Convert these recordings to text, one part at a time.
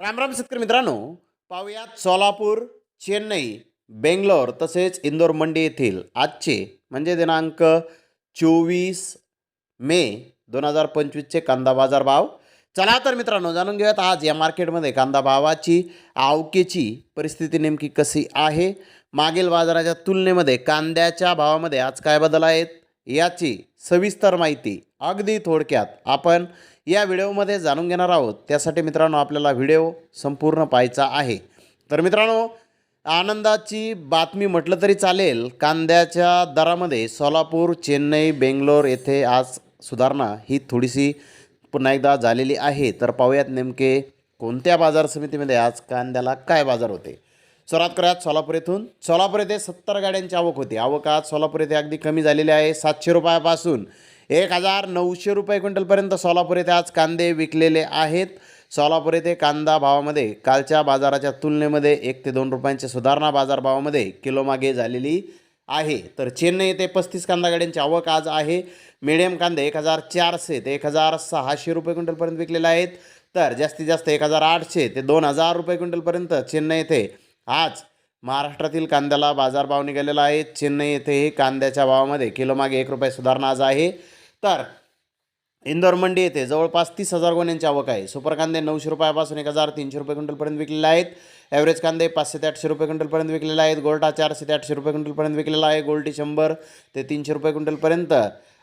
रामराम शेतकरी मित्रांनो. पाहुयात सोलापूर चेन्नई बेंगलोर तसेच इंदोर मंडी येथील आजचे म्हणजे दिनांक चोवीस मे दोन हजार पंचवीसचे कांदा बाजार भाव. चला तर मित्रांनो जाणून घेऊयात आज या मार्केटमध्ये कांदा भावाची आवकेची परिस्थिती नेमकी कशी आहे? मागील बाजाराच्या तुलनेमध्ये कांद्याच्या भावामध्ये आज काय बदल आहेत? याची सविस्तर माहिती अगदी थोडक्यात आपण या व्हिडिओमध्ये जाणून घेणार आहोत. त्यासाठी मित्रांनो आपल्याला व्हिडिओ संपूर्ण पाहायचा आहे. तर मित्रांनो आनंदाची बातमी म्हटलं तरी चालेल कांद्याच्या दरामध्ये सोलापूर चेन्नई बेंगलोर येथे आज सुधारणा ही थोडीशी पुन्हा एकदा झालेली आहे. तर पाहूयात नेमके कोणत्या बाजार समितीमध्ये आज कांद्याला काय बाजार होते. सुरुवात करूयात सोलापूर येथून. सोलापूर येथे सत्तर गाड्यांची आवक होती. आवक आज सोलापूर येथे अगदी कमी झालेली आहे. सातशे रुपयापासून एक हजार नऊशे रुपये क्विंटलपर्यंत सोलापूर येथे आज कांदे विकलेले आहेत. सोलापूर येथे कांदा भावामध्ये कालच्या बाजाराच्या तुलनेमध्ये एक ते दोन रुपयांची सुधारणा बाजारभावामध्ये किलोमागे झालेली आहे. तर चेन्नई येथे पस्तीस कांदा गाड्यांची आवक आज आहे. मिडियम कांदे एक हजार चारशे ते एक हजार सहाशे रुपये क्विंटलपर्यंत विकलेले आहेत. तर जास्तीत जास्त एक हजार आठशे ते दोन हजार रुपये क्विंटलपर्यंत चेन्नई येथे आज महाराष्ट्रातील कांद्याला बाजारभाव निघालेला आहे. चेन्नई येथेही कांद्याच्या भावामध्ये किलोमागे एक रुपये सुधारणा आज आहे. तर इंदोर मंडी येथे जवळपास तीस हजार गोण्यांची आवक आहे. सुपर कांदे नऊशे रुपयापासून एक हजार तीनशे रुपये क्विंटलपर्यंत विकलेले आहेत. ॲव्हरेज कांदे पाचशे ते आठशे रुपये क्विंटलपर्यंत विकलेले आहेत. गोल्टा चारशे ते आठशे रुपये क्विंटलपर्यंत विकलेला आहे. गोल्टी शंभर ते तीनशे रुपये क्विंटलपर्यंत.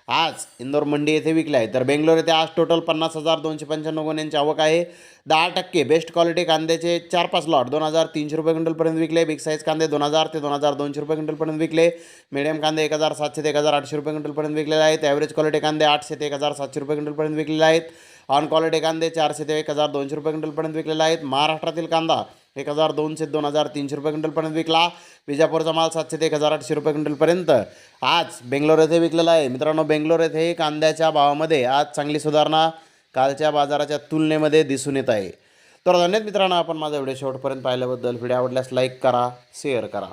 आज इंदोर मंडी येथे विकले आहे तर बेंगलोर येथे आज टोटल पन्नास हजार दोनशे पंच्याण्णव गोण्यांची आवक आहे. दहा टक्के बेस्ट क्वालिटी कांद्याचे चार पाच लॉट दोन हजार तीनशे रुपये क्विंटलपर्यंत विकले. बिग साईज कांदे दोन हजार ते दोन हजार दोनशे रुपये क्विंटलपर्यंत विकले. मिडियम कांदे एक हजार सातशे ते एक हजार आठशे रुपये क्विंटलपर्यंत विकलेले आहेत. ॲव्हरेज क्वालिटी कांदे आठशे ते एक हजार सातशे रुपये क्विंटलपर्यंत विकलेले आहेत. ऑन क्वालिटी कांदे चारशे ते एक हजार दोनशे रुपये क्विंटलपर्यंत विकलेले आहेत. महाराष्ट्रातील कांदा एक हजार दोनशे दोन हजार तीनशे रुपये क्विंटलपर्यंत विकला. विजापूरचा माल सातशे ते एक हजार आठशे रुपये क्विंटलपर्यंत. आज बेंगलोर येथे विकलेला आहे. मित्रांनो बेंगलोर येथे कांद्याच्या भावामध्ये आज चांगली सुधारणा कालच्या बाजाराच्या तुलनेमध्ये दिसून येत आहे. तर धन्यवाद मित्रांनो आपण माझा व्हिडिओ शेवटपर्यंत पाहिल्याबद्दल. व्हिडिओ आवडल्यास लाईक करा शेअर करा.